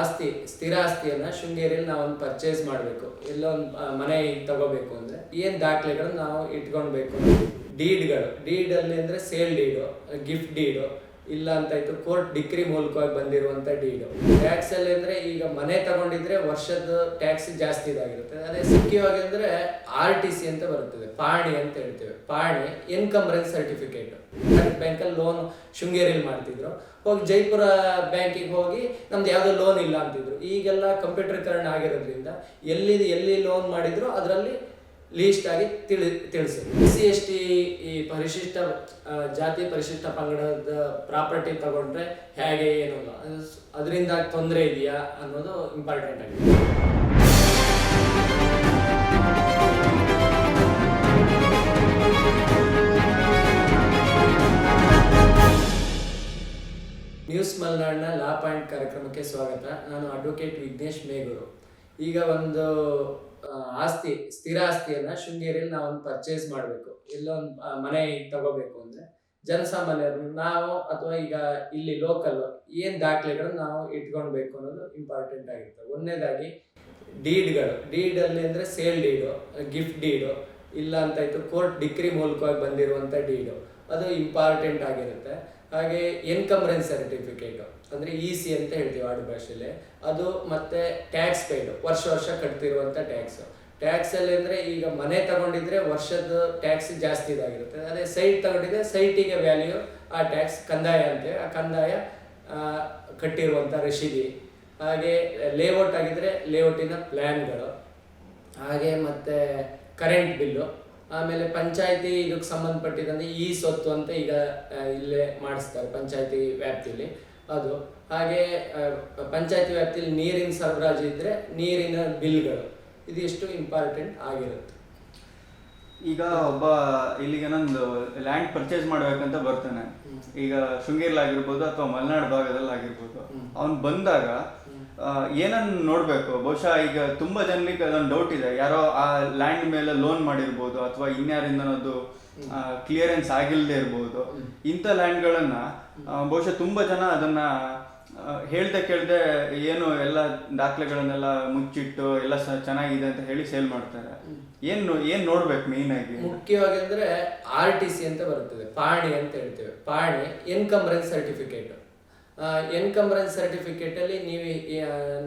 ಆಸ್ತಿ, ಸ್ಥಿರ ಆಸ್ತಿಯನ್ನ ಶೃಂಗೇರಿಯಲ್ಲಿ ಒಂದು ಪರ್ಚೇಸ್ ಮಾಡಬೇಕು. ಇಲ್ಲ ಒಂದು ಮನೆ ತಗೋಬೇಕು ಅಂದ್ರೆ ಏನ್ ದಾಖಲೆಗಳನ್ನ ನಾವು ಇಟ್ಕೊಳ್ಬೇಕು? ಡೀಡ್ಗಳು ಡೀಡ್ ಅಲ್ಲಿ ಅಂದ್ರೆ ಸೇಲ್ ಡೀಡು ಗಿಫ್ಟ್ ಡೀಡು ಇಲ್ಲ ಅಂತ ಇತ್ತು ಕೋರ್ಟ್ ಡಿಗ್ರಿ ಮೂಲಕವಾಗಿ ಬಂದಿರುವಂತ ಡೀಲು ಟ್ಯಾಕ್ಸ್ ಅಲ್ಲಿ ಅಂದ್ರೆ ಈಗ ಮನೆ ತಗೊಂಡಿದ್ರೆ ವರ್ಷದ ಟ್ಯಾಕ್ಸ್ ಜಾಸ್ತಿ ಇದಾಗಿರುತ್ತೆ. ಅದೇ ಸಿಕ್ಕಿವಾಗಿ ಅಂದ್ರೆ ಆರ್ ಟಿ ಸಿ ಅಂತ ಬರುತ್ತದೆ. ಪಾಣಿ ಅಂತ ಹೇಳ್ತೇವೆ. ಪಾಣಿ ಇನ್ಕಮ್ರೆನ್ಸ್ ಸರ್ಟಿಫಿಕೇಟ್ ಬ್ಯಾಂಕಲ್ಲಿ ಲೋನ್ ಶೃಂಗೇರಿಯಲ್ಲಿ ಮಾಡ್ತಿದ್ರು. ಹೋಗಿ ಜೈಪುರ ಬ್ಯಾಂಕಿಗೆ ಹೋಗಿ ನಮ್ದು ಯಾವುದೋ ಲೋನ್ ಇಲ್ಲ ಅಂತಿದ್ರು. ಈಗೆಲ್ಲ ಕಂಪ್ಯೂಟರ್ಕರಣ ಆಗಿರೋದ್ರಿಂದ ಎಲ್ಲಿ ಎಲ್ಲಿ ಲೋನ್ ಮಾಡಿದ್ರು ಅದರಲ್ಲಿ ಲೀಸ್ಟ್ ಆಗಿ ತಿಳಿ, ತಿಳಿಸಿ. ಸಿ ಎಸ್ ಟಿ ಈ ಪರಿಶಿಷ್ಟ ಜಾತಿ ಪರಿಶಿಷ್ಟ ಪಂಗಡದ ಪ್ರಾಪರ್ಟಿ ತಗೊಂಡ್ರೆ ಹೇಗೆ, ಏನು ಅದರಿಂದ ತೊಂದರೆ ಇದೆಯಾ ಅನ್ನೋದು ಇಂಪಾರ್ಟೆಂಟ್ ಆಗಿದೆ. ನ್ಯೂಸ್ ಮಲ್ನಾಡ್ನ ಲಾ ಪಾಯಿಂಟ್ ಕಾರ್ಯಕ್ರಮಕ್ಕೆ ಸ್ವಾಗತ. ನಾನು ಅಡ್ವೊಕೇಟ್ ವಿಘ್ನೇಶ್ ಮೇಗೂರು. ಈಗ ಒಂದು ಆಸ್ತಿ, ಸ್ಥಿರ ಆಸ್ತಿಯನ್ನ ಶೃಂಗೇರಿಯಲ್ಲಿ ನಾವು ಪರ್ಚೇಸ್ ಮಾಡಬೇಕು. ಇಲ್ಲೊಂದು ಮನೆ ತಗೋಬೇಕು ಅಂದ್ರೆ ಜನಸಾಮಾನ್ಯರು ನಾವು ಅಥವಾ ಈಗ ಇಲ್ಲಿ ಲೋಕಲ್ ಏನ್ ದಾಖಲೆಗಳನ್ನ ನಾವು ಇಟ್ಕೊಳ್ಬೇಕು ಅನ್ನೋದು ಇಂಪಾರ್ಟೆಂಟ್ ಆಗಿರ್ತದೆ. ಒಂದನೇದಾಗಿ ಡೀಡ್ಗಳು. ಡೀಡ್ ಅಲ್ಲಿ ಅಂದ್ರೆ ಸೇಲ್ ಡೀಡು ಗಿಫ್ಟ್ ಡೀಡು, ಇಲ್ಲ ಅಂತ ಇತ್ತು ಕೋರ್ಟ್ ಡಿಗ್ರಿ ಮೂಲಕವಾಗಿ ಬಂದಿರುವಂತ ಡೀಡು. ಅದು ಇಂಪಾರ್ಟೆಂಟ್ ಆಗಿರುತ್ತೆ. ಹಾಗೆ ಎನ್ಕಮ್ರೆನ್ಸ್ ಸರ್ಟಿಫಿಕೇಟ್ ಅಂದ್ರೆ ಇ ಸಿ ಅಂತ ಹೇಳ್ತೀವಿ ಆಡು ಭಾಷೆಯಲ್ಲಿ ಅದು ಮತ್ತೆ ಟ್ಯಾಕ್ಸ್ ಪೇಯ್ಡ್ ವರ್ಷ ವರ್ಷ ಕಟ್ತಿರುವಂಥ ಟ್ಯಾಕ್ಸ್ ಟ್ಯಾಕ್ಸ್ ಅಂದರೆ ಈಗ ಮನೆ ತಗೊಂಡಿದ್ರೆ ವರ್ಷದ ಟ್ಯಾಕ್ಸ್ ಜಾಸ್ತಿ ಇದಾಗಿರುತ್ತೆ. ಅದೇ ಸೈಟ್ ತಗೊಂಡಿದ್ರೆ ಸೈಟಿಗೆ ವ್ಯಾಲ್ಯೂ ಆ ಟ್ಯಾಕ್ಸ್ ಕಂದಾಯ ಅಂತೇವೆ ಆ ಕಂದಾಯ ಕಟ್ಟಿರುವಂಥ ರಶೀದಿ. ಹಾಗೆ ಲೇಔಟ್ ಆಗಿದ್ರೆ ಲೇಔಟಿನ ಪ್ಲ್ಯಾನ್ಗಳು ಹಾಗೆ ಮತ್ತೆ ಕರೆಂಟ್ ಬಿಲ್ಲು ಆಮೇಲೆ ಪಂಚಾಯತಿ ಇದಕ್ಕೆ ಸಂಬಂಧಪಟ್ಟಿದ್ದಂತೆ ಈ ಸ್ವತ್ತು ಅಂತ ಈಗ ಇಲ್ಲೇ ಮಾಡಿಸ್ತಾರೆ ಪಂಚಾಯತಿ ವ್ಯಾಪ್ತಿಯಲ್ಲಿ ಅದು. ಹಾಗೆ ಪಂಚಾಯತಿ ವ್ಯಾಪ್ತಿಯಲ್ಲಿ ನೀರಿನ ಸರಬರಾಜು ಇದ್ರೆ ನೀರಿನ ಬಿಲ್ಗಳು. ಇದಿಷ್ಟು ಇಂಪಾರ್ಟೆಂಟ್ ಆಗಿರುತ್ತೆ. ಈಗ ಒಬ್ಬ ಇಲ್ಲಿಗೆ ನಂದು ಲ್ಯಾಂಡ್ ಪರ್ಚೇಸ್ ಮಾಡ್ಬೇಕಂತ ಬರ್ತಾನೆ. ಈಗ ಶೃಂಗೇರಿ ಆಗಿರ್ಬೋದು ಅಥವಾ ಮಲೆನಾಡು ಭಾಗದಲ್ಲಿ ಆಗಿರ್ಬೋದು ಅವ್ನು ಬಂದಾಗ ಏನನ್ನ ನೋಡ್ಬೇಕು? ಬಹುಶಃ ಈಗ ತುಂಬಾ ಜನರಿಗೆ ಅದೊಂದು ಡೌಟ್ ಇದೆ. ಯಾರೋ ಆ ಲ್ಯಾಂಡ್ ಮೇಲೆ ಲೋನ್ ಮಾಡಿರ್ಬೋದು ಅಥವಾ ಇನ್ಯಾರಿಂದನದು ಕ್ಲಿಯರೆನ್ಸ್ ಆಗಿಲ್ಲದೆ ಇರ್ಬೋದು. ಇಂಥ ಲ್ಯಾಂಡ್ಗಳನ್ನ ಬಹುಶಃ ತುಂಬಾ ಜನ ಅದನ್ನ ಹೇಳ್ದೆ ಕೇಳ್ದೆ ಏನು ಎಲ್ಲ ದಾಖಲೆಗಳನ್ನೆಲ್ಲ ಮುಚ್ಚಿಟ್ಟು ಎಲ್ಲ ಚೆನ್ನಾಗಿದೆ ಅಂತ ಹೇಳಿ ಸೇಲ್ ಮಾಡ್ತಾರೆ. ಏನು ಏನ್ ನೋಡ್ಬೇಕು ಮೇನ್ ಆಗಿ? ಮುಖ್ಯವಾಗಿ ಅಂದ್ರೆ ಆರ್ ಟಿ ಸಿ ಅಂತ ಬರುತ್ತದೆ. ಪಾಣಿ ಅಂತ ಹೇಳ್ತೇವೆ. ಪಾಣಿ ಎನ್ಕಂಬ್ರೆನ್ಸ್ ಸರ್ಟಿಫಿಕೇಟ್ ಎನ್ಕಂಬ್ರೆನ್ಸ್ ಸರ್ಟಿಫಿಕೇಟ್ ಅಲ್ಲಿ ನೀವು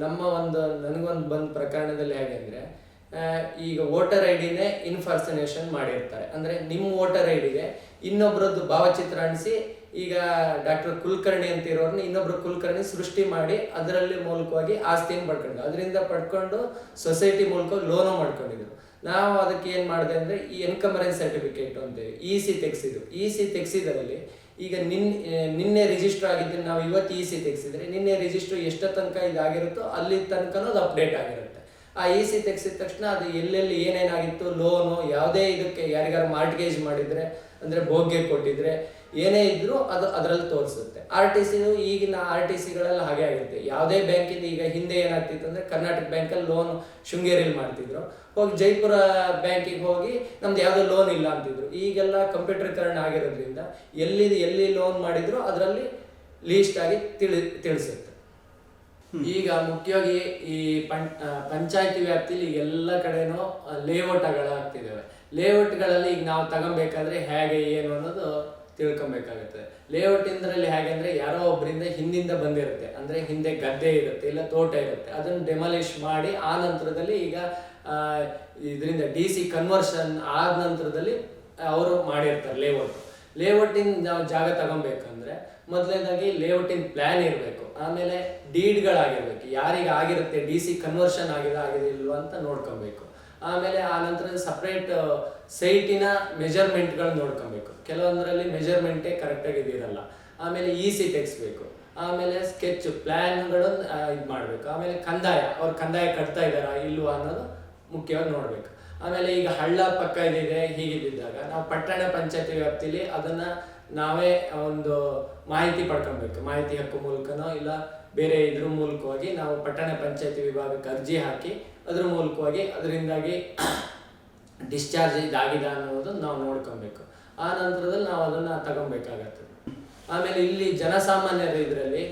ನಮ್ಮ ಒಂದು, ನನಗೊಂದು ಬಂದ ಪ್ರಕರಣದಲ್ಲಿ ಹೇಗೆ ಅಂದ್ರೆ ಈಗ ವೋಟರ್ ಐ ಡಿನೇ ಇನ್ಫರ್ಸನೇಷನ್ ಮಾಡಿರ್ತಾರೆ. ಅಂದರೆ ನಿಮ್ಮ ವೋಟರ್ ಐ ಡಿಗೆ ಇನ್ನೊಬ್ರದ್ದು ಭಾವಚಿತ್ರ ಅಣಿಸಿ ಈಗ ಡಾಕ್ಟರ್ ಕುಲಕರ್ಣಿ ಅಂತ ಇರೋರ್ನ ಇನ್ನೊಬ್ರು ಕುಲಕರ್ಣಿ ಸೃಷ್ಟಿ ಮಾಡಿ ಅದರಲ್ಲಿ ಮೂಲಕವಾಗಿ ಆಸ್ತಿಯನ್ನು ಪಡ್ಕೊಂಡು ಅದರಿಂದ ಪಡ್ಕೊಂಡು ಸೊಸೈಟಿ ಮೂಲಕ ಲೋನು ಮಾಡ್ಕೊಂಡಿದ್ರು. ನಾವು ಅದಕ್ಕೆ ಏನು ಮಾಡಿದೆ ಅಂದರೆ ಈ ಎನ್ಕಮರೆನ್ಸ್ ಸರ್ಟಿಫಿಕೇಟ್ ಅಂತೇಳಿ ಇ ಸಿ ತೆಗೆಸಿದ್ರು ಇ ಸಿ ತೆಗೆಸಿದ್ರಲ್ಲಿ ಈಗ ನಿನ್ ನಿನ್ನೆ ರಿಜಿಸ್ಟರ್ ಆಗಿದ್ದು ನಾವು ಇವತ್ತು ಇ ಸಿ ತೆಗೆಸಿದ್ರೆ ನಿನ್ನೆ ರಿಜಿಸ್ಟರ್ ಎಷ್ಟೋ ತನಕ ಇದಾಗಿರುತ್ತೋ ಅಲ್ಲಿ ತನಕ ಅದು ಅಪ್ಡೇಟ್ ಆಗಿರುತ್ತೆ. ಆ ಇ ಸಿ ತೆಗ್ಸಿದ ತಕ್ಷಣ ಅದು ಎಲ್ಲೆಲ್ಲಿ ಏನೇನಾಗಿತ್ತು ಲೋನು ಯಾವುದೇ ಇದಕ್ಕೆ ಯಾರಿಗಾರು ಮಾರ್ಟ್ಗೇಜ್ ಮಾಡಿದ್ರೆ, ಅಂದ್ರೆ ಭೋಗ್ಯ ಕೊಟ್ಟಿದ್ರೆ, ಏನೇ ಇದ್ದರೂ ಅದು ಅದರಲ್ಲಿ ತೋರಿಸುತ್ತೆ. ಆರ್ ಟಿ ಸಿನು ಈಗಿನ ಆರ್ ಟಿ ಸಿಗಳೆಲ್ಲ ಹಾಗೆ ಆಗುತ್ತೆ ಯಾವುದೇ ಬ್ಯಾಂಕಿಂದ ಈಗ ಹಿಂದೆ ಏನಾಗ್ತಿತ್ತು ಅಂದ್ರೆ ಕರ್ನಾಟಕ ಬ್ಯಾಂಕಲ್ಲಿ ಲೋನ್ ಶೃಂಗೇರಿಯಲ್ಲಿ ಮಾಡ್ತಿದ್ರು. ಹೋಗಿ ಜೈಪುರ ಬ್ಯಾಂಕಿಗೆ ಹೋಗಿ ನಮ್ದು ಯಾವುದೋ ಲೋನ್ ಇಲ್ಲ ಅಂತಿದ್ರು. ಈಗೆಲ್ಲ ಕಂಪ್ಯೂಟರ್ಕರಣ ಆಗಿರೋದ್ರಿಂದ ಎಲ್ಲಿ ಎಲ್ಲಿ ಲೋನ್ ಮಾಡಿದ್ರು ಅದರಲ್ಲಿ ಲೀಸ್ಟ್ ಆಗಿ ತಿಳಿ, ತಿಳಿಸುತ್ತೆ. ಈಗ ಮುಖ್ಯವಾಗಿ ಈ ಪಂ ಪಂಚಾಯತಿ ವ್ಯಾಪ್ತಿಲಿ ಎಲ್ಲ ಕಡೆನೂ ಲೇಔಟ್ಗಳಾಗ್ತಿದ್ದಾವೆ ಲೇಔಟ್ಗಳಲ್ಲಿ ಈಗ ನಾವು ತಗೊಬೇಕಾದ್ರೆ ಹೇಗೆ, ಏನು ಅನ್ನೋದು ತಿಳ್ಕೊಬೇಕಾಗುತ್ತೆ. ಲೇಔಟ್ ಇಂದ್ರಲ್ಲಿ ಹೇಗೆ ಅಂದ್ರೆ ಯಾರೋ ಒಬ್ಬರಿಂದ ಹಿಂದಿಂದ ಬಂದಿರುತ್ತೆ. ಅಂದ್ರೆ ಹಿಂದೆ ಗದ್ದೆ ಇರುತ್ತೆ, ಇಲ್ಲ ತೋಟ ಇರುತ್ತೆ. ಅದನ್ನ ಡೆಮಾಲಿಷ್ ಮಾಡಿ ಆ ನಂತರದಲ್ಲಿ ಈಗ ಇದರಿಂದ ಡಿ ಸಿ ಕನ್ವರ್ಷನ್ ಆದ ನಂತರದಲ್ಲಿ ಅವರು ಮಾಡಿರ್ತಾರೆ ಲೇಔಟ್. ಲೇಔಟಿನ ನಾವು ಜಾಗ ತಗೊಬೇಕಂದ್ರೆ ಮೊದಲನೇದಾಗಿ ಲೇಔಟಿನ ಪ್ಲಾನ್ ಇರಬೇಕು. ಆಮೇಲೆ ಡೀಡ್ಗಳಾಗಿರ್ಬೇಕು ಯಾರಿಗೆ ಆಗಿರುತ್ತೆ ಡಿ ಸಿ ಕನ್ವರ್ಷನ್ ಆಗಿದೆ ಆಗಿದೆ ಇಲ್ವಾ ಅಂತ ನೋಡ್ಕೊಬೇಕು. ಆಮೇಲೆ ಆ ನಂತರ ಸಪ್ರೇಟ್ ಸೈಟಿನ ಮೆಜರ್ಮೆಂಟ್ಗಳನ್ನ ನೋಡ್ಕೊಬೇಕು. ಕೆಲವೊಂದರಲ್ಲಿ ಮೆಜರ್ಮೆಂಟೇ ಕರೆಕ್ಟಾಗಿ ಇದಿರಲ್ಲ. ಆಮೇಲೆ ಇ ಸಿ ತೆಗಿಸ್ಬೇಕು. ಆಮೇಲೆ ಸ್ಕೆಚ್ ಪ್ಲ್ಯಾನ್ಗಳನ್ನು ಇದು ಮಾಡಬೇಕು ಆಮೇಲೆ ಕಂದಾಯ, ಅವ್ರು ಕಂದಾಯ ಕಟ್ತಾ ಇದ್ದಾರಾ, ಇಲ್ವಾ ಅನ್ನೋದು ಮುಖ್ಯವಾಗಿ ನೋಡ್ಬೇಕು. ಆಮೇಲೆ ಈಗ ಹಳ್ಳ ಪಕ್ಕ ಇದಿದೆ ಹೀಗಿದ್ದಾಗ ನಾವು ಪಟ್ಟಣ ಪಂಚಾಯತಿ ವ್ಯಾಪ್ತಿಲಿ ಅದನ್ನ ನಾವೇ ಒಂದು ಮಾಹಿತಿ ಪಡ್ಕೊಬೇಕು. ಮಾಹಿತಿ ಹಕ್ಕು ಮೂಲಕನೋ ಇಲ್ಲ ಬೇರೆ ಇದ್ರ ಮೂಲಕವಾಗಿ ನಾವು ಪಟ್ಟಣ ಪಂಚಾಯತಿ ವಿಭಾಗಕ್ಕೆ ಅರ್ಜಿ ಹಾಕಿ ಅದ್ರ ಮೂಲಕವಾಗಿ ಅದರಿಂದಾಗಿ ಡಿಸ್ಚಾರ್ಜ್ ಇದಾಗಿದೆ ಅನ್ನೋದು ನಾವು ನೋಡ್ಕೊಬೇಕು. ಆ ನಂತರದಲ್ಲಿ ನಾವು ಅದನ್ನ ತಗೊಬೇಕಾಗತ್ತೆ. ಆಮೇಲೆ ಇಲ್ಲಿ ಜನಸಾಮಾನ್ಯರ ಇದರಲ್ಲಿ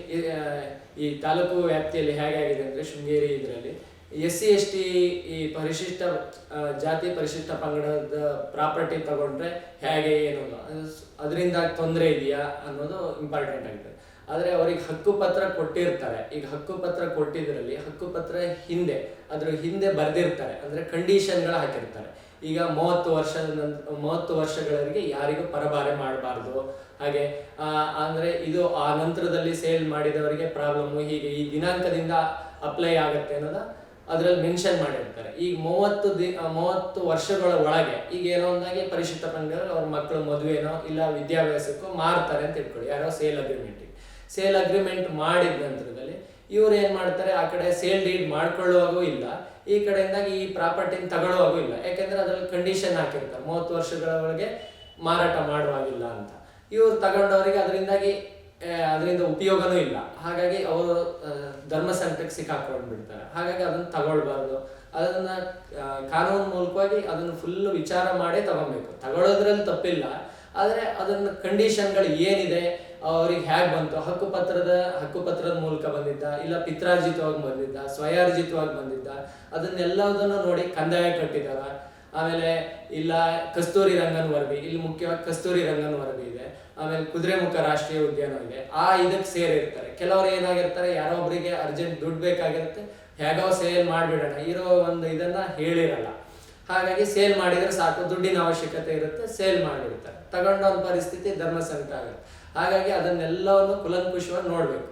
ಈ ತಾಲೂಕು ವ್ಯಾಪ್ತಿಯಲ್ಲಿ ಹೇಗಾಗಿದೆ ಅಂದರೆ ಶೃಂಗೇರಿ ಇದರಲ್ಲಿ ಎಸ್ ಸಿ ಎಸ್ ಟಿ ಈ ಪರಿಶಿಷ್ಟ ಜಾತಿ ಪರಿಶಿಷ್ಟ ಪಂಗಡದ ಪ್ರಾಪರ್ಟಿ ತಗೊಂಡ್ರೆ ಹೇಗೆ, ಏನು? ಅದರಿಂದ ತೊಂದರೆ ಇದೆಯಾ ಅನ್ನೋದು ಇಂಪಾರ್ಟೆಂಟ್ ಆಗಿದೆ. ಆದರೆ ಅವ್ರಿಗೆ ಹಕ್ಕುಪತ್ರ ಕೊಟ್ಟಿರ್ತಾರೆ. ಈಗ ಹಕ್ಕುಪತ್ರ ಕೊಟ್ಟಿದ್ರಲ್ಲಿ ಹಕ್ಕುಪತ್ರ ಹಿಂದೆ, ಅದ್ರ ಹಿಂದೆ ಬರೆದಿರ್ತಾರೆ. ಅಂದರೆ ಕಂಡೀಷನ್ಗಳು ಹಾಕಿರ್ತಾರೆ. ಈಗ ಮೂವತ್ತು ವರ್ಷದ ನಂತರ ಮೂವತ್ತು ವರ್ಷಗಳವರೆಗೆ ಯಾರಿಗೂ ಪರಭಾರೆ ಮಾಡಬಾರ್ದು. ಹಾಗೆ ಅಂದರೆ ಅಂದ್ರೆ ಇದು ಆ ನಂತರದಲ್ಲಿ ಸೇಲ್ ಮಾಡಿದವರಿಗೆ ಪ್ರಾಬ್ಲಮ್ ಹೀಗೆ ಈ ದಿನಾಂಕದಿಂದ ಅಪ್ಲೈ ಆಗುತ್ತೆ ಅನ್ನೋದ ಅದ್ರಲ್ಲಿ ಮೆನ್ಷನ್ ಮಾಡಿರ್ತಾರೆ. ಈಗ ಮೂವತ್ತು ದಿ ಮೂವತ್ತು ವರ್ಷಗಳ ಒಳಗೆ ಈಗ ಏನೋ ಒಂದಾಗಿ ಪರಿಶಿಷ್ಟ ಪಂಗಡ ಅವ್ರ ಮಕ್ಕಳು ಮದುವೆನೋ ಇಲ್ಲ ವಿದ್ಯಾಭ್ಯಾಸಕ್ಕೋ ಮಾರ್ತಾರೆ ಅಂತ ಇಟ್ಕೊಳ್ಳಿ. ಯಾರೋ ಸೇಲ್ ಅಗ್ರಿಮೆಂಟ್ ಸೇಲ್ ಅಗ್ರಿಮೆಂಟ್ ಮಾಡಿದ ನಂತರದಲ್ಲಿ ಇವ್ರು ಏನು ಮಾಡ್ತಾರೆ? ಆ ಕಡೆ ಸೇಲ್ ಡೀಡ್ ಮಾಡ್ಕೊಳ್ಳುವಾಗೂ ಇಲ್ಲ. ಈ ಕಡೆಯಿಂದಾಗಿ ಈ ಪ್ರಾಪರ್ಟಿನ ತಗೊಳ್ಳುವಾಗೂ ಇಲ್ಲ. ಯಾಕೆಂದ್ರೆ ಅದ್ರಲ್ಲಿ ಕಂಡೀಷನ್ ಹಾಕಿರ್ತಾರೆ. ಮೂವತ್ತು ವರ್ಷಗಳವರೆಗೆ ಮಾರಾಟ ಮಾಡುವಾಗಿಲ್ಲ ಅಂತ. ಇವ್ರು ತಗೊಂಡವರಿಗೆ ಅದರಿಂದಾಗಿ ಅದರಿಂದ ಉಪಯೋಗನೂ ಇಲ್ಲ. ಹಾಗಾಗಿ ಅವರು ಧರ್ಮ ಸಂಕಟಕ್ಕೆ ಸಿಕ್ಕಾಕೊಂಡು ಬಿಡ್ತಾರೆ ಹಾಗಾಗಿ ಅದನ್ನು ತಗೊಳ್ಬಾರ್ದು. ಅದನ್ನ ಕಾನೂನು ಮೂಲಕವಾಗಿ ಅದನ್ನು ಫುಲ್ ವಿಚಾರ ಮಾಡಿ ತಗೊಬೇಕು. ತಗೊಳ್ಳೋದ್ರಲ್ಲಿ ತಪ್ಪಿಲ್ಲ. ಆದರೆ ಅದನ್ನ ಕಂಡೀಷನ್ಗಳು ಏನಿದೆ, ಅವ್ರಿಗೆ ಹೇಗೆ ಬಂತು? ಹಕ್ಕುಪತ್ರದ ಹಕ್ಕುಪತ್ರದ ಮೂಲಕ ಬಂದಿದ್ದ, ಇಲ್ಲ ಪಿತ್ರಾರ್ಜಿತವಾಗಿ ಬಂದಿದ್ದ, ಸ್ವಯಾರ್ಜಿತವಾಗಿ ಬಂದಿದ್ದ, ಅದನ್ನೆಲ್ಲದನ್ನು ನೋಡಿ ಕಂದಾಯ ಕಟ್ಟಿದಾರ. ಆಮೇಲೆ ಇಲ್ಲ ಕಸ್ತೂರಿ ರಂಗನ್ ವರದಿ, ಇಲ್ಲಿ ಮುಖ್ಯವಾಗಿ ಕಸ್ತೂರಿ ರಂಗನ್ ವರದಿ ಇದೆ, ಆಮೇಲೆ ಕುದುರೆಮುಖ ರಾಷ್ಟ್ರೀಯ ಉದ್ಯಾನ ಇದೆ, ಆ ಇದಕ್ಕೆ ಸೇರಿರ್ತಾರೆ. ಕೆಲವರು ಏನಾಗಿರ್ತಾರೆ, ಯಾರೋ ಒಬ್ಬರಿಗೆ ಅರ್ಜೆಂಟ್ ದುಡ್ಡು ಬೇಕಾಗಿರುತ್ತೆ, ಹೇಗೋ ಸೇಲ್ ಮಾಡಿಬಿಡೋಣ, ಇರೋ ಒಂದು ಇದನ್ನ ಹೇಳಿರಲ್ಲ. ಹಾಗಾಗಿ ಸೇಲ್ ಮಾಡಿದರೆ ಸಾಕು, ದುಡ್ಡಿನ ಅವಶ್ಯಕತೆ ಇರುತ್ತೆ, ಸೇಲ್ ಮಾಡಿರ್ತಾರೆ. ತಗೊಂಡ ಒಂದು ಪರಿಸ್ಥಿತಿ ಧರ್ಮ ಸಂಕಟ ಆಗುತ್ತೆ ಹಾಗಾಗಿ ಅದನ್ನೆಲ್ಲವನ್ನು ಕುಲಂಕುಷವಾಗಿ ನೋಡ್ಬೇಕು.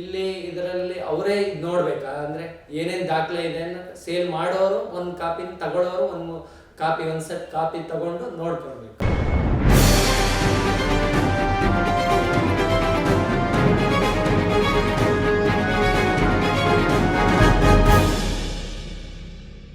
ಇಲ್ಲಿ ಇದರಲ್ಲಿ ಅವರೇ ನೋಡ್ಬೇಕಾ? ಅಂದ್ರೆ ಏನೇನು ದಾಖಲೆ ಇದೆ ಸೇಲ್ ಮಾಡೋರು, ಒಂದು ಕಾಪಿನ ತಗೊಳ್ಳೋರು ಒಂದು ಕಾಪಿ ಒಂದು ಸೆಟ್ ಕಾಪಿ ತಗೊಂಡು ನೋಡ್ಕೊಳ್ಬೇಕು.